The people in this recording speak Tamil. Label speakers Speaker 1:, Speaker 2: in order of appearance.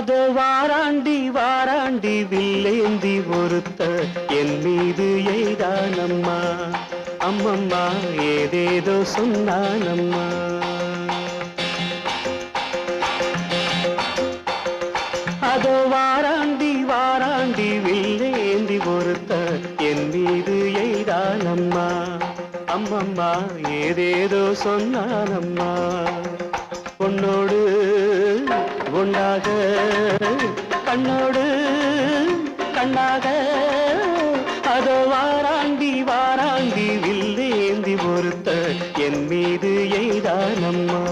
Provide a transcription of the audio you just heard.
Speaker 1: அதோ வாராண்டி வாராண்டி வில்லேந்தி ஒருத்த என் மீது எய்தானம்மா. அம்மம்மா ஏதேதோ சொன்னானம்மா. அதோ வாராண்டி வாராண்டி வில்லேந்தி ஒருத்த என் மீது எய்தானம்மா. அம்மம்மா ஏதேதோ சொன்னானம்மா. உண்டாக கண்ணோடு கண்ணாக அதோ வாராண்டி வாராண்டி வில்லேந்தி ஒருத்த என் மீது எய்தானம்மா.